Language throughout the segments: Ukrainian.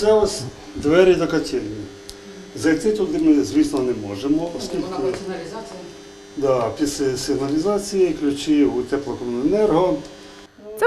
Це ось двері до котельні. Зайти туди ми, звісно, не можемо, оскільки буде сигналізація. да, після сигналізації ключі у теплокомуненерго.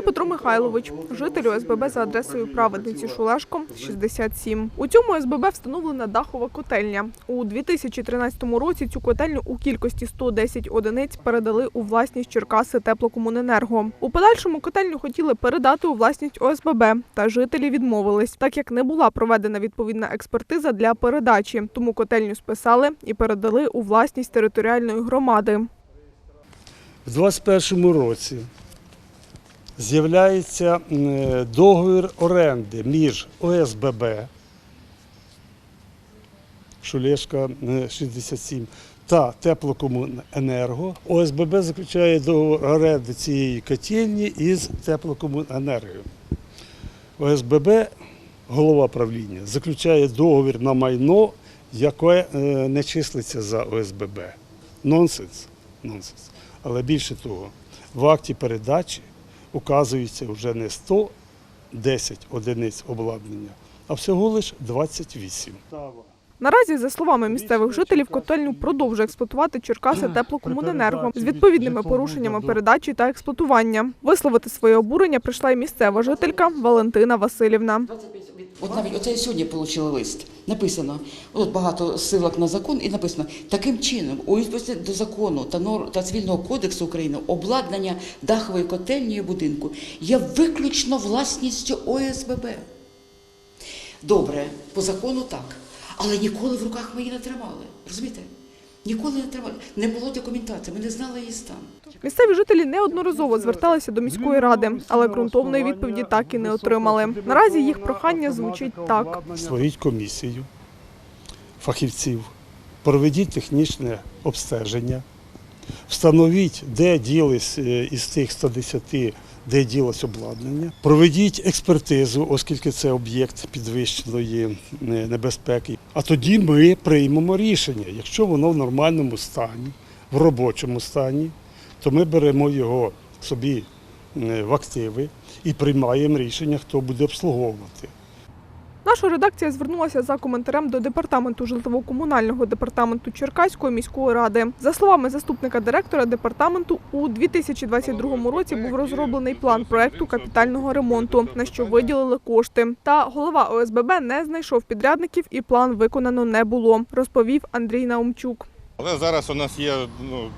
Це Петро Михайлович, житель ОСББ за адресою Праведниці Шулешко, 67. У цьому СББ встановлена дахова котельня. У 2013 році цю котельню у кількості 110 одиниць передали у власність Черкаси теплокомуненерго. У подальшому котельню хотіли передати у власність ОСББ, та жителі відмовились, так як не була проведена відповідна експертиза для передачі. Тому котельню списали і передали у власність територіальної громади. В 2021 році з'являється договір оренди між ОСББ Шулешка е, 67 та Теплокомуненерго. ОСББ заключає договір оренди цієї котельні із Теплокомуненергою. ОСББ, голова правління, заключає договір на майно, яке е, не числиться за ОСББ. Нонсенс. Нонсенс. Але більше того, в акті передачі указується вже не 110 одиниць обладнання, а всього лише 28. Наразі, за словами місцевих жителів, котельню продовжує експлуатувати Черкаси теплокомуненерго з відповідними порушеннями передачі та експлуатування. Висловити своє обурення прийшла й місцева жителька Валентина Васильівна. От навіть оце я сьогодні отримала лист. Написано, от багато ссылок на закон, і написано, таким чином, у відповідності до закону та нор та цивільного кодексу України обладнання дахової котельні будинку є виключно власністю ОСББ. Добре, по закону так. Але ніколи в руках ми її не тримали. Розумієте? Ніколи не тримали. Не було документації, ми не знали її стан. Місцеві жителі неодноразово зверталися до міської ради, але ґрунтовної відповіді так і не отримали. Наразі їх прохання звучить так. Створіть комісію фахівців, проведіть технічне обстеження, встановіть, де ділись е, із тих 110, де ділось обладнання, проведіть експертизу, оскільки це об'єкт підвищеної е, небезпеки. А тоді ми приймемо рішення. Якщо воно в нормальному стані, в робочому стані, то ми беремо його собі е, в активи і приймаємо рішення, хто буде обслуговувати. Наша редакція звернулася за коментарем до департаменту житлово-комунального департаменту Черкаської міської ради. За словами заступника директора департаменту, у 2022 році був розроблений план проекту капітального ремонту, на що виділили кошти. Та голова ОСББ не знайшов підрядників, і план виконано не було, розповів Андрій Наумчук. Але зараз у нас є ну,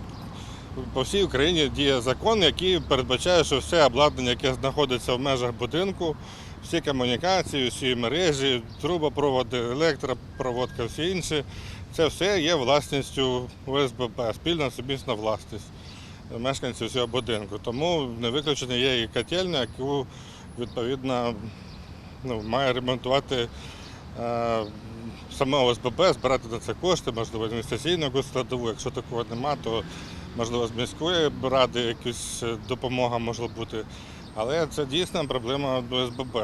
по всій Україні діє закон, який передбачає, що все обладнання, яке знаходиться в межах будинку, всі комунікації, всі мережі, трубопроводи, електропроводка, всі інші, це все є власністю ОСББ, спільна сумісна власність мешканців цього будинку. Тому не виключено є і котельня, яку відповідно ну, має ремонтувати е, саме ОСББ, збирати на це кошти, можливо, інвестиційну складову. Якщо такого нема, то можливо з міської ради якась е, допомога може бути. Але це дійсно проблема ОСББ.